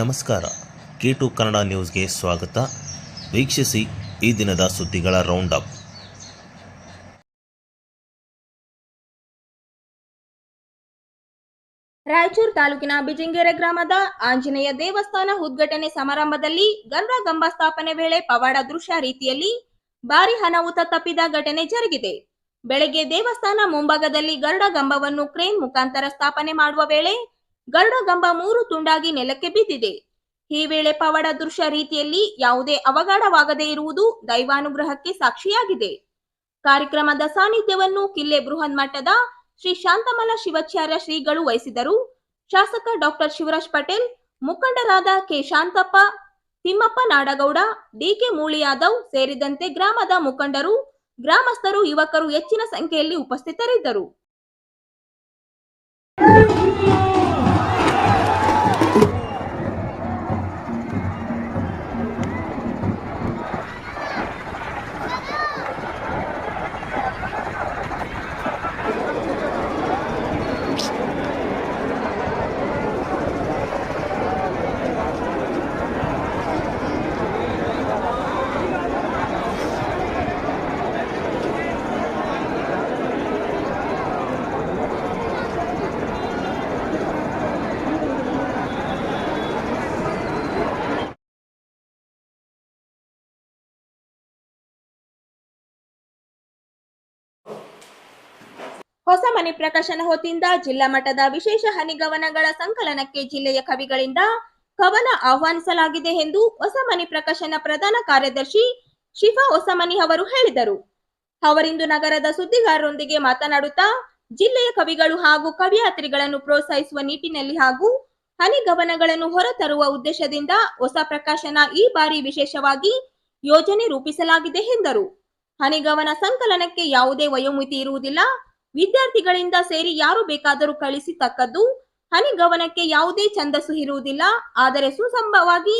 ನಮಸ್ಕಾರ. K to Kannada ನ್ಯೂಸ್ಗೆ ಸ್ವಾಗತ. ವೀಕ್ಷಿಸಿ ಈ ದಿನದ ಸುದ್ದಿಗಳ ರೌಂಡ್ ಅಪ್ ರಾಯಚೂರು ತಾಲೂಕಿನ ಬಿಜಿಂಗೆರೆ ಗ್ರಾಮದ ಆಂಜನೇಯ ದೇವಸ್ಥಾನ ಉದ್ಘಾಟನೆ ಸಮಾರಂಭದಲ್ಲಿ ಗಂಬ ಸ್ಥಾಪನೆ ವೇಳೆ ಪವಾಡ ದೃಶ್ಯ ರೀತಿಯಲ್ಲಿ ಭಾರಿ ಅನಾಹುತ ತಪ್ಪಿದ ಘಟನೆ ಜರುಗಿದೆ. ಬೆಳಗ್ಗೆ ದೇವಸ್ಥಾನ ಮುಂಭಾಗದಲ್ಲಿ ಗರುಡ ಗಂಬವನ್ನು ಕ್ರೇನ್ ಮುಖಾಂತರ ಸ್ಥಾಪನೆ ಮಾಡುವ ವೇಳೆ ಗರುಡ ಗಂಬ ಮೂರು ತುಂಡಾಗಿ ನೆಲಕ್ಕೆ ಬಿದ್ದಿದೆ. ಈ ವೇಳೆ ಪವಾಡ ದೃಶ್ಯ ರೀತಿಯಲ್ಲಿ ಯಾವುದೇ ಅವಘಡವಾಗದೇ ಇರುವುದು ದೈವಾನುಗ್ರಹಕ್ಕೆ ಸಾಕ್ಷಿಯಾಗಿದೆ. ಕಾರ್ಯಕ್ರಮದ ಸಾನ್ನಿಧ್ಯವನ್ನು ಕಿಲ್ಲೆ ಬೃಹನ್ ಮಠದ ಶ್ರೀ ಶಾಂತಮಲ ಶಿವಾಚಾರ್ಯ ಶ್ರೀಗಳು ವಹಿಸಿದರು. ಶಾಸಕ ಡಾಕ್ಟರ್ ಶಿವರಾಜ್ ಪಟೇಲ್, ಮುಖಂಡರಾದ ಕೆ ಶಾಂತಪ್ಪ, ತಿಮ್ಮಪ್ಪ ನಾಡಗೌಡ, ಡಿಕೆ ಮೂಳಿಯಾದವ್ ಸೇರಿದಂತೆ ಗ್ರಾಮದ ಮುಖಂಡರು, ಗ್ರಾಮಸ್ಥರು, ಯುವಕರು ಹೆಚ್ಚಿನ ಸಂಖ್ಯೆಯಲ್ಲಿ ಉಪಸ್ಥಿತರಿದ್ದರು. ಹೊಸ ಮನೆ ಪ್ರಕಾಶನ ಹೊತ್ತಿಂದ ಜಿಲ್ಲಾ ಮಟ್ಟದ ವಿಶೇಷ ಹನಿಗವನಗಳ ಸಂಕಲನಕ್ಕೆ ಜಿಲ್ಲೆಯ ಕವಿಗಳಿಂದ ಕವನ ಆಹ್ವಾನಿಸಲಾಗಿದೆ ಎಂದು ಹೊಸ ಮನೆ ಪ್ರಕಾಶನ ಪ್ರಧಾನ ಕಾರ್ಯದರ್ಶಿ ಶಿಫಾ ಹೊಸಮನಿ ಅವರು ಹೇಳಿದರು. ಅವರಿಂದು ನಗರದ ಸುದ್ದಿಗಾರರೊಂದಿಗೆ ಮಾತನಾಡುತ್ತಾ, ಜಿಲ್ಲೆಯ ಕವಿಗಳು ಹಾಗೂ ಕವಿಯಾತ್ರಿಗಳನ್ನು ಪ್ರೋತ್ಸಾಹಿಸುವ ನಿಟ್ಟಿನಲ್ಲಿ ಹಾಗೂ ಹನಿಗವನಗಳನ್ನು ಹೊರತರುವ ಉದ್ದೇಶದಿಂದ ಹೊಸ ಪ್ರಕಾಶನ ಈ ಬಾರಿ ವಿಶೇಷವಾಗಿ ಯೋಜನೆ ರೂಪಿಸಲಾಗಿದೆ ಎಂದರು. ಹನಿಗವನ ಸಂಕಲನಕ್ಕೆ ಯಾವುದೇ ವಯೋಮಿತಿ ಇರುವುದಿಲ್ಲ. ವಿದ್ಯಾರ್ಥಿಗಳಿಂದ ಸೇರಿ ಯಾರು ಬೇಕಾದರೂ ಕಳಿಸಿ ತಕ್ಕದ್ದು. ಹನಿಗವನಕ್ಕೆ ಯಾವುದೇ ಛಂದಸ್ಸು ಇರುವುದಿಲ್ಲ, ಆದರೆ ಸುಸಂಭವಾಗಿ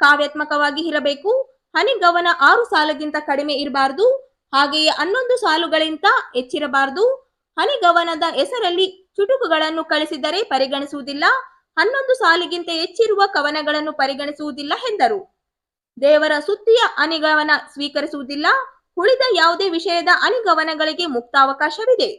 ಕಾವ್ಯಾತ್ಮಕವಾಗಿ ಇರಬೇಕು. ಹನಿಗವನ ಆರು ಸಾಲಗಿಂತ ಕಡಿಮೆ ಇರಬಾರದು, ಹಾಗೆಯೇ ಹನ್ನೊಂದು ಸಾಲುಗಳಿಂದ ಹೆಚ್ಚಿರಬಾರದು. ಹನಿಗವನದ ಹೆಸರಲ್ಲಿ ಚುಟುಕುಗಳನ್ನು ಕಳಿಸಿದರೆ ಪರಿಗಣಿಸುವುದಿಲ್ಲ, ಹನ್ನೊಂದು ಸಾಲಿಗಿಂತ ಹೆಚ್ಚಿರುವ ಕವನಗಳನ್ನು ಪರಿಗಣಿಸುವುದಿಲ್ಲ ಎಂದರು. ದೇವರ ಸುದ್ದಿಯ ಹನಿಗವನ ಸ್ವೀಕರಿಸುವುದಿಲ್ಲ ಉಳಿದ ಯಾವುದೇ ವಿಷಯದ ಹನಿಗವನಗಳಿಗೆ ಮುಕ್ತಾವಕಾಶವಿದೆ.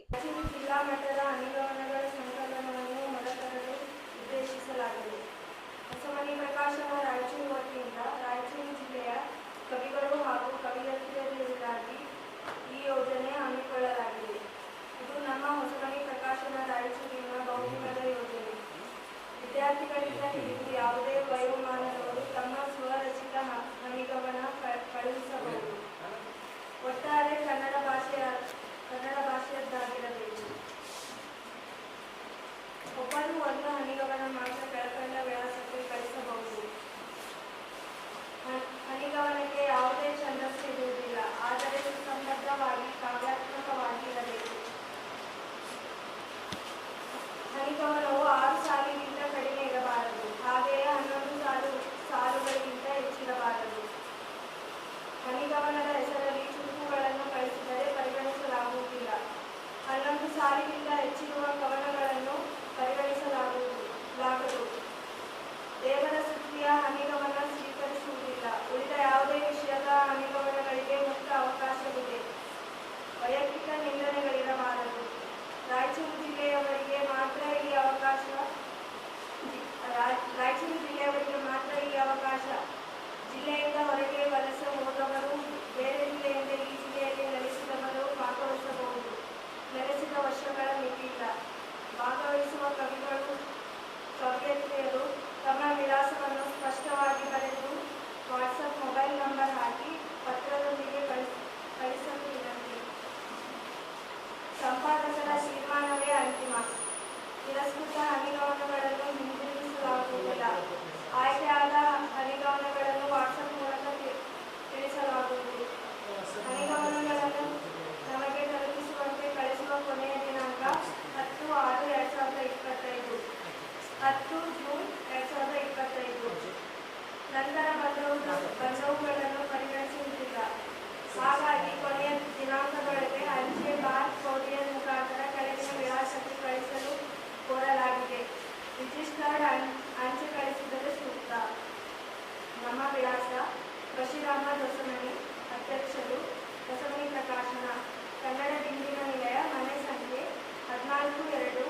ವಿನ್ಯಾಸ ಬಶೀರ್ ಅಹಮದ್ ಹೊಸಮನಿ ಅಧ್ಯಕ್ಷರು ಹೊಸಮನಿ ಪ್ರಕಾಶನ ಕನ್ನಡ ಬಿಂದಿನ ನಿಲಯ ಮನೆ ಸಂಖ್ಯೆ ಹದಿನಾಲ್ಕು ಎರಡು